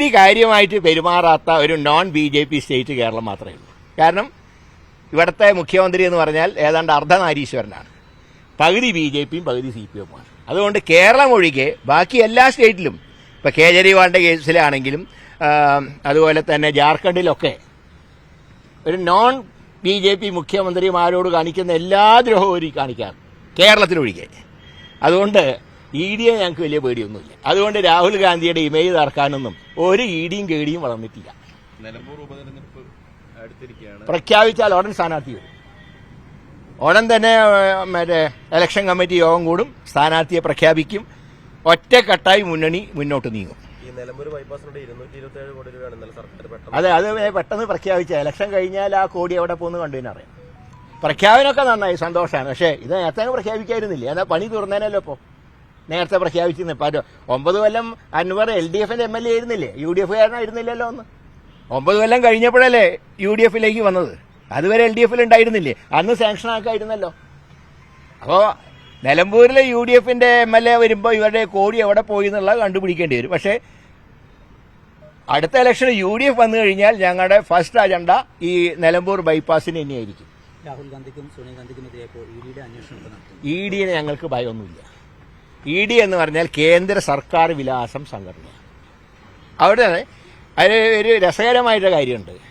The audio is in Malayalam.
ഡി കാര്യമായിട്ട് പെരുമാറാത്ത ഒരു non B J P state Keralam മാത്രമേ ഉള്ളൂ. കാരണം ഇവിടുത്തെ മുഖ്യമന്ത്രി എന്ന് പറഞ്ഞാൽ ഏതാണ്ട് അർദ്ധനാരീശ്വരനാണ്. പകുതി ബി ജെ പിയും പകുതി സി പി എമ്മുമാണ് അതുകൊണ്ട് കേരളം ഒഴികെ ബാക്കി എല്ലാ സ്റ്റേറ്റിലും ഇപ്പോൾ കേജ്രിവാളിന്റെ കേസിലാണെങ്കിലും അതുപോലെ തന്നെ ജാർഖണ്ഡിലൊക്കെ ഒരു നോൺ ബി ജെ പി മുഖ്യമന്ത്രിമാരോട് കാണിക്കുന്ന എല്ലാ ദ്രോഹവും കാണിക്കാറ്. കേരളത്തിലൊഴികെ അതുകൊണ്ട് ഇ ഡിയെ ഞങ്ങൾക്ക് വലിയ പേടിയൊന്നുമില്ല. അതുകൊണ്ട് രാഹുൽ ഗാന്ധിയുടെ ഇമേജ് തറക്കാനൊന്നും ഒരു ഇ ഡിയും കേടിയും വളർന്നിട്ടില്ല. പ്രഖ്യാപിച്ചാൽ ഉടൻ സ്ഥാനാർത്ഥി വരും. ഉടൻ തന്നെ മറ്റേ ഇലക്ഷൻ കമ്മിറ്റി യോഗം കൂടും. സ്ഥാനാർത്ഥിയെ പ്രഖ്യാപിക്കും. ഒറ്റക്കെട്ടായി മുന്നണി മുന്നോട്ട് നീങ്ങും. അതെ അത് പെട്ടെന്ന് പ്രഖ്യാപിച്ച ഇലക്ഷൻ കഴിഞ്ഞാൽ ആ കോടി എവിടെ പോകുന്നു അറിയാം. പ്രഖ്യാപനമൊക്കെ നന്നായി സന്തോഷമാണ്. പക്ഷേ ഇത് നേരത്തെ പ്രഖ്യാപിക്കായിരുന്നില്ലേ പ്രഖ്യാപിക്കായിരുന്നില്ല? എന്നാൽ പണി തീർന്നേനല്ലോ ഇപ്പോൾ നേരത്തെ പ്രഖ്യാപിച്ചിരുന്നു. ഇപ്പം ഒമ്പത് കൊല്ലം അൻവർ എൽ ഡി എഫിന്റെ എം എൽ എ ആയിരുന്നില്ലേ? യു ഡി എഫുകാരനായിരുന്നില്ലല്ലോ ഒന്ന് ഒമ്പത് കൊല്ലം കഴിഞ്ഞപ്പോഴല്ലേ യു ഡി എഫിലേക്ക് വന്നത്. അതുവരെ എൽ ഡി എഫിൽ ഉണ്ടായിരുന്നില്ലേ? അന്ന് സാങ്ഷൻ ആക്കായിരുന്നല്ലോ. അപ്പോൾ നിലമ്പൂരിലെ യു ഡി എഫിന്റെ എം എൽ എ വരുമ്പോൾ ഇവരുടെ കോടി എവിടെ പോയി എന്നുള്ളത് കണ്ടുപിടിക്കേണ്ടി വരും. പക്ഷേ അടുത്ത ഇലക്ഷൻ യു ഡി എഫ് വന്നു കഴിഞ്ഞാൽ ഞങ്ങളുടെ ഫസ്റ്റ് അജണ്ട ഈ നിലമ്പൂർ ബൈപ്പാസിന് തന്നെയായിരിക്കും. രാഹുൽ ഗാന്ധിക്കും സോണിയാ ഗാന്ധിക്കും ഇ ഡിയുടെ അന്വേഷണം ഇ ഡിയെ ഞങ്ങൾക്ക് ഭയമൊന്നുമില്ല. ഇ ഡി എന്ന് പറഞ്ഞാൽ കേന്ദ്ര സർക്കാർ വിലാസം സംഘടന. അവിടെ ഒരു രസകരമായിട്ടുള്ള കാര്യമുണ്ട്.